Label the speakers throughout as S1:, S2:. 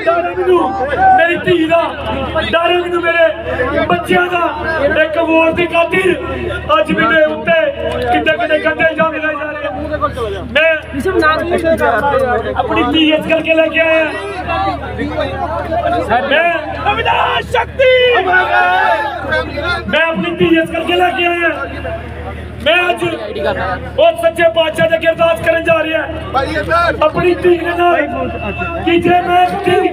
S1: ਮੇਰੀ ਧੀ ਦਾ ਡਰ ਮੈਨੂੰ, ਮੇਰੇ ਬੱਚਿਆਂ ਦਾ। ਇੱਕ ਵੋਟ ਦੀ ਖਾਤਰ ਅੱਜ ਵੀ ਮੇਰੇ ਉੱਤੇ ਕਿੱਡੇ ਕਿੱਡੇ ਕੰਡੇ ਜੰਮ ਲਏ ਜਾ ਰਹੇ। ਮੈਂ ਆਪਣੀ ਧੀ ਇਸ ਕਰਕੇ ਲੈ ਕੇ ਆਇਆ। ਮੈਂ ਅਵਿਨਾਸ਼ ਸ਼ਕਤੀ! ਮੈਂ ਆਪਣੀ ਧੀ ਇਸ ਕਰਕੇ ਲੈ ਕੇ ਆਇਆ। ਮੈਂ ਅੱਜ ਉਹ ਸੱਚੇ ਪਾਤਸ਼ਾਹ ਦੇ ਅਰਦਾਸ ਕਰਨ ਜਾ ਰਿਹਾ। ਆਪਣੀ ਧੀ ਦੇ ਨਾਲ ਕਿ ਜੇ ਮੈਂ ਧੀ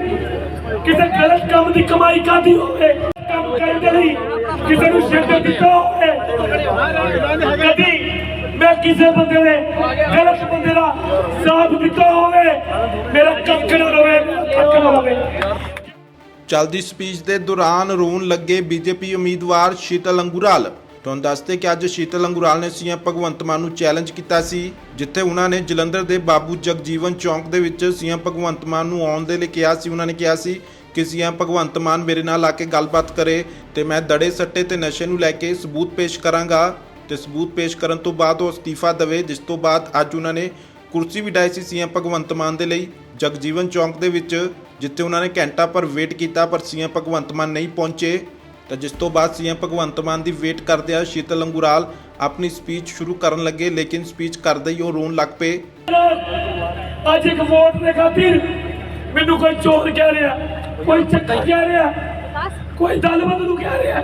S1: ਕਿਸੇ ਗਲਤ ਕੰਮ ਦੀ ਕਮਾਈ ਕਰਦੀ ਹੋਵੇ ਕੰਮ ਕਰਨ ਦੇ ਲਈ ਕਿਸੇ ਨੂੰ ਸ਼ਿੱਦਤ ਦਿੱਤਾ ਹੋਵੇ ਕਦੀ ਮੈਂ ਕਿਸੇ ਬੰਦੇ ਨੇ ਗਲਤ ਬੰਦੇ ਦਾ ਸਾਥ ਦਿੱਤਾ ਹੋਵੇ ਮੇਰਾ ਕੱਖ ਨਾ ਰਵੇ ਕੱਖ ਨਾ ਰਵੇ।
S2: ਚਲਦੀ ਸਪੀਚ ਦੇ ਦੌਰਾਨ ਰੋਣ ਲੱਗੇ ਬੀਜੇਪੀ ਉਮੀਦਵਾਰ ਸ਼ੀਤਲ ਅੰਗੁਰਾਲ। ਤੁਹਾਨੂੰ ਦੱਸਦੇ ਕਿ ਅੱਜ ਸ਼ੀਤਲ ਅੰਗੁਰਾਲ ਨੇ ਸੀਐਮ ਭਗਵੰਤ ਮਾਨ ਨੂੰ ਚੈਲੰਜ ਕੀਤਾ ਸੀ, ਜਿੱਥੇ ਉਹਨਾਂ ਨੇ ਜਲੰਧਰ ਦੇ ਬਾਬੂ ਜਗਜੀਵਨ ਚੌਂਕ ਦੇ ਵਿੱਚ ਸੀਐਮ ਭਗਵੰਤ ਮਾਨ ਨੂੰ ਆਉਣ ਦੇ ਲਈ ਕਿਹਾ ਸੀ। ਉਹਨਾਂ ਨੇ ਕਿਹਾ ਸੀ ਕਿ ਸੀਐਮ ਭਗਵੰਤ ਮਾਨ ਮੇਰੇ ਨਾਲ ਆ ਕੇ ਗੱਲਬਾਤ ਕਰੇ ਤੇ ਮੈਂ ਦੜੇ ਸੱਟੇ ਤੇ ਨਸ਼ੇ ਨੂੰ ਲੈ ਕੇ ਸਬੂਤ ਪੇਸ਼ ਕਰਾਂਗਾ ਤੇ ਸਬੂਤ ਪੇਸ਼ ਕਰਨ ਤੋਂ ਬਾਅਦ ਉਹ ਅਸਤੀਫਾ ਦੇਵੇ, ਜਿਸ ਤੋਂ ਬਾਅਦ ਅੱਜ ਉਹਨਾਂ ਨੇ ਕੁਰਸੀ ਵੀ ਡਾਈ ਸੀ ਸੀਐਮ ਭਗਵੰਤ ਮਾਨ ਦੇ ਲਈ ਜਗਜੀਵਨ ਚੌਂਕ ਦੇ ਵਿੱਚ, ਜਿੱਥੇ ਉਹਨਾਂ ਨੇ ਘੰਟਾ ਪਰ ਵੇਟ ਕੀਤਾ, ਪਰ ਸੀਐਮ ਭਗਵੰਤ ਮਾਨ ਨਹੀਂ ਪਹੁੰਚੇ। ਤਾਂ ਜਿਸ ਤੋਂ ਬਾਅਦ ਸੀਐਮ ਭਗਵੰਤ ਮਾਨ ਦੀ ਵੇਟ ਕਰਦਿਆਂ ਸ਼ੀਤਲ ਅੰਗੁਰਾਲ ਆਪਣੀ ਸਪੀਚ ਸ਼ੁਰੂ ਕਰਨ ਲੱਗੇ ਲੇਕਿਨ ਸਪੀਚ ਕਰਦੇ ਹੀ ਉਹ ਰੋਣ ਲੱਗ ਪਏ।
S1: ਅੱਜ ਇੱਕ ਵੋਟ ਦੇ ਖਾਤਰ ਮੈਨੂੰ ਕੋਈ ਚੋਰ ਕਹਿ ਰਿਹਾ ਕੋਈ ਚੱਕਰ ਕਹਿ ਰਿਹਾ ਕੋਈ ਦਲਬਦ ਨੂੰ ਕਹਿ ਰਿਹਾ।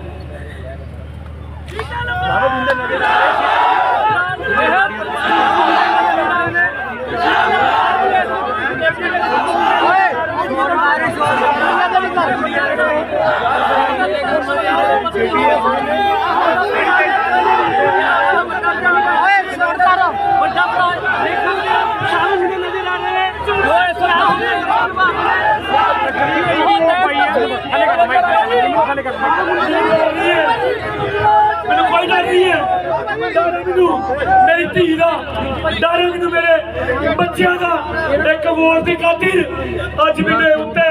S1: ਮੈਨੂੰ ਮੇਰੀ ਧੀ ਦਾ ਡਰ ਹੈ ਮੈਨੂੰ ਮੇਰੇ ਬੱਚਿਆਂ ਦਾ। ਇੱਕ ਵੋਟ ਦੀ ਖਾਤਰ ਅੱਜ ਮੇਰੇ ਉੱਤੇ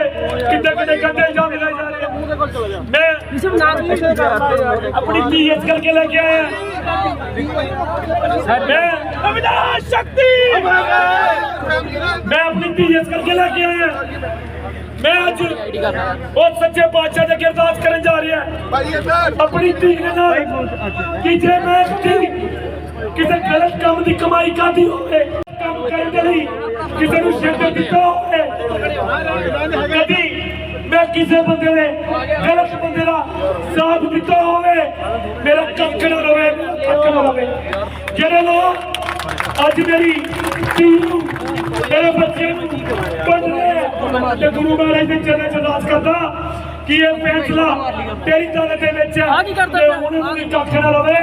S1: ਕਿੱਦਾਂ ਕਿੱਦਾਂ ਗੰਦੇ ਇਲਜ਼ਾਮ ਲਗਾਏ ਜਾ ਰਹੇ ਮੈਂ ਆਪਣੀ ਧੀ ਇਸ ਕਰਕੇ ਲੈ ਕੇ ਆਇਆ। ਮੈਂ ਅਵਿਨਾਸ਼ ਸ਼ਕਤੀ ਮੈਂ ਆਪਣੀ ਧੀ ਇਸ ਕਰਕੇ ਲੈ ਕੇ ਆਇਆ। ਮੈਂ ਅੱਜ ਉਹ ਸੱਚੇ ਪਾਤਸ਼ਾਹ ਦੇ ਅਰਦਾਸ ਕਰਨ ਜਾ ਰਿਹਾ। ਆਪਣੀ ਧੀ ਦੇ ਨਾਲ ਕਿ ਜੇ ਮੈਂ ਧੀ ਕਿਸੇ ਗਲਤ ਕੰਮ ਦੀ ਕਮਾਈ ਕਰਦੀ ਹੋਵੇ, ਕੰਮ ਕਰਨ ਦੇ ਲਈ ਕਿਸੇ ਨੂੰ ਸ਼ਿੱਦਤ ਦਿੱਤਾ ਹੋਵੇ, ਕਦੀ ਮੈਂ ਕਿਸੇ ਬੰਦੇ ਨੇ ਗਲਤ ਬੰਦੇ ਦਾ ਸਾਥ ਦਿੱਤਾ ਹੋਵੇ, ਮੇਰਾ ਕੱਖ ਨਾ ਰਵੇ ਕੱਖ ਨਾ ਰਵੇ। ਜਿਹੜੇ ਲੋਕ ਅੱਜ ਮੇਰੀ ਧੀ ਨੂੰ, ਮੇਰੇ ਬੱਚੇ ਨੂੰ ਕੱਢ ਰਹੇ ਤੇ ਗੁਰੂ ਮਹਾਰਾਜ ਦੇ ਚਰਨਾਂ 'ਚ ਅਰਦਾਸ ਕਰਦਾ ਕਿ ਇਹ ਫੈਸਲਾ? ਤੇਰੀ ਦਾਤ ਦੇ ਵਿੱਚ
S3: ਆਹ ਕੀ ਕਰਦਾ ਪਿਆ?
S1: ਉਹਨਾਂ ਨੂੰ ਵੀ ਕੱਖ ਨਾ ਰਵੇ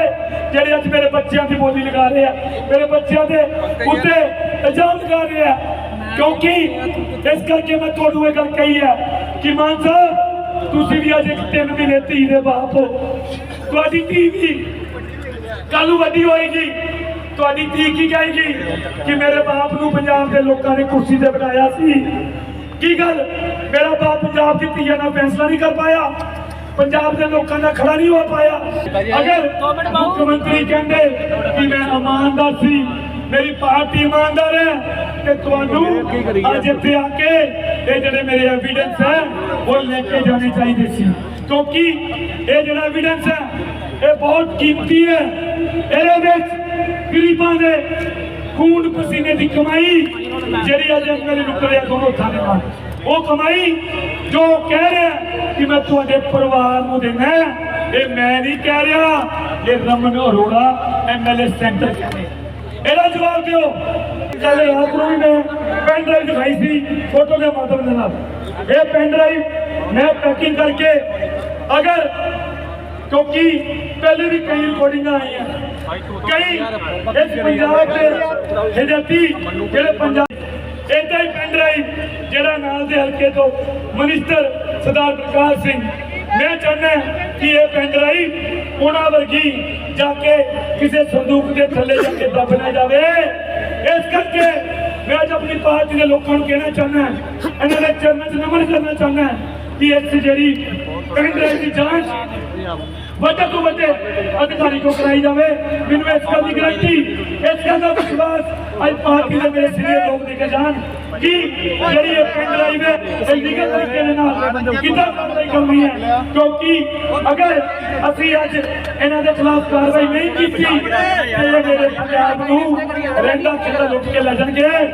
S1: ਜਿਹੜੇ ਅੱਜ ਮੇਰੇ ਬੱਚਿਆਂ ਦੀ ਬੋਲੀ ਲਗਾ ਰਹੇ ਆ। ਮੇਰੇ ਬੱਚਿਆਂ ਦੇ ਉੱਤੇ ਇਲਜ਼ਾਮ ਲਗਾ ਰਹੇ ਆ। ਕਿਉਂਕਿ ਇਸ ਕਰਕੇ ਮੈਂ ਤੁਹਾਨੂੰ ਇਹ ਗੱਲ ਕਹੀ ਹੈ ਕਿ ਮਾਨ ਸਾਹਿਬ ਤੁਸੀਂ ਵੀ ਅੱਜ ਇੱਕ ਤਿੰਨ ਮਹੀਨੇ ਧੀ ਦੇ ਬਾਪ ਹੋ। ਤੁਹਾਡੀ ਧੀ ਵੀ ਕੱਲ ਨੂੰ ਵੱਡੀ ਹੋਏਗੀ। ਤੁਹਾਡੀ ਧੀ ਕੀ ਕਹੇਗੀ? ਕਿ ਮੇਰੇ ਬਾਪ ਨੂੰ ਪੰਜਾਬ ਦੇ ਲੋਕਾਂ ਨੇ ਕੁਰਸੀ ਤੇ ਬਿਠਾਇਆ ਸੀ। ਕੀ ਗੱਲ? ਮੇਰਾ ਬਾਪ ਪੰਜਾਬ ਦੀ ਧੀਆਂ ਨਾਲ ਫੈਸਲਾ ਨਹੀਂ ਕਰ ਪਾਇਆ ਪੰਜਾਬ ਦੇ ਲੋਕਾਂ ਨਾਲ ਖੜਾ ਨਹੀਂ ਹੋ ਪਾਇਆ ਅਗਰ ਮੁੱਖ ਮੰਤਰੀ ਕਹਿੰਦੇ ਕਿ ਮੈਂ ਇਮਾਨਦਾਰ ਸੀ ਮੇਰੀ ਪਾਰਟੀ ਇਮਾਨਦਾਰ ਹੈ ਤੇ ਤੁਹਾਨੂੰ ਅੱਜ ਇੱਥੇ ਆ ਕੇ ਇਹ ਜਿਹੜੇ ਮੇਰੇ ਐਵੀਡੈਂਸ ਹੈ ਉਹ ਲੈ ਕੇ ਜਾਣੇ ਚਾਹੀਦੇ ਸੀ ਕਿਉਂਕਿ ਇਹ ਜਿਹੜਾ ਐਵੀਡੈਂਸ ਹੈ ਇਹ ਬਹੁਤ ਕੀਮਤੀ ਹੈ ਇਹਦੇ ਵਿੱਚ ਗਰੀਬਾਂ ਦੇ ਖੂਨ ਪਸੀਨੇ ਦੀ ਕਮਾਈ ਜਿਹੜੀ ਅੱਜ ਮੇਰੇ ਨੂੰ ਕਰਿਆ ਦੋਨੋਂ ਥਾਂ ਦੇ ਨਾਲ ਉਹ ਕਮਾਈ ਜੋ ਕਹਿ ਰਿਹਾ ਕਿ ਮੈਂ ਤੁਹਾਡੇ ਪਰਿਵਾਰ ਨੂੰ ਦੇਣਾ ਹੈ, ਇਹ ਮੈਂ ਨਹੀਂ ਕਹਿ ਰਿਹਾ ਇਹ ਰਮਨ ਅਰੋੜਾ ਐਮਐਲਏ ਸੈਂਟਰ ਕਹਿੰਦੇ ਇਹਦਾ ਜਵਾਬ ਦਿਓ ਕੱਲ ਰਾਤ ਨੂੰ ਵੀ ਮੈਂ ਪੈਨ ਡਰਾਈਵ ਦਿਖਾਈ ਸੀ ਫੋਟੋ ਦੇ ਮਾਧਵ ਦੇ ਨਾਲ ਇਹ ਪੈਨ ਡਰਾਈਵ ਮੈਂ ਪੈਕਿੰਗ ਕਰਕੇ ਅਗਰ ਕਿਉਂਕਿ ਪਹਿਲੇ ਵੀ ਕਈ ਰਿਕਾਰਡਿੰਗਾਂ ਆਈਆਂ ਕਈ ਇਸ ਪੰਜਾਬ ਦੇ ਹਿਦਾਇਤੀ ਜਿਹੜੇ ਪੰਜਾਬ ਇਦਾਂ ਹੀ ਪੈਨ ਡਰਾਈਵ ਜਿਹੜਾ ਨਾਲ ਦੇ ਹਲਕੇ ਤੋਂ ਮਨਿਸਟਰ ਸਰਦਾਰ ਪ੍ਰਕਾਸ਼ ਸਿੰਘ। ਮੈਂ ਚਾਹੁੰਦਾ ਕਿ ਇਹ ਪੈਨ ਡਰਾਈਵ ਉਹਨਾਂ ਵਰਗੀ ਜਾ ਕੇ ਕਿਸੇ ਸੰਦੂਕ ਦੇ ਥੱਲੇ ਜਾ ਕੇ ਦੱਬ ਨਾ ਜਾਵੇ। ਇਸ ਕਰਕੇ ਮੈਂ ਅੱਜ ਆਪਣੀ ਪਾਰਟੀ ਦੇ ਲੋਕਾਂ ਨੂੰ ਕਹਿਣਾ ਚਾਹੁੰਦਾ ਇਹਨਾਂ ਦੇ ਚਰਨਾਂ 'ਚ ਨਮਨ ਕਰਨਾ ਚਾਹੁੰਦਾ ਕਿ ਇਸ ਜਿਹੜੀ ਪਿੰਡ ਡਰਾਈਵ ਦੀ ਜਾਂਚ ਵੱਡੇ ਤੋਂ ਵੱਡੇ ਅਧਿਕਾਰੀ ਕੋ ਕਰਾਈ ਜਾਵੇ। ਮੈਨੂੰ ਇਸ ਗੱਲ ਦੀ ਗਰੰਟੀ, ਇਸ ਗੱਲ ਦਾ ਵਿਸ਼ਵਾਸ ਅੱਜ ਪਾਰਟੀ ਦੇ ਮੇਰੇ ਸੀਨੀਅਰ ਲੋਕ ਦੇ ਕੇ ਜਾਣ ਕਿ ਜਿਹੜੀ ਇਹ ਪਿੰਡ ਲਾਈਵ ਹੈ ਇਹ ਲੀਗਲ ਤਰੀਕੇ ਦੇ ਨਾਲ ਕਿੱਦਾਂ ਕਾਰਵਾਈ ਕਰਨੀ ਹੈ। ਕਿਉਂਕਿ ਅਗਰ ਅਸੀਂ ਅੱਜ ਇਹਨਾਂ ਦੇ ਖਿਲਾਫ ਕਾਰਵਾਈ ਨਹੀਂ ਕੀਤੀ, ਤੇ ਮੇਰੇ ਪੰਜਾਬ ਨੂੰ ਰਹਿੰਦਾ ਕਿੱਦਾਂ ਲੁੱਟ ਕੇ ਲੈ ਜਾਣਗੇ।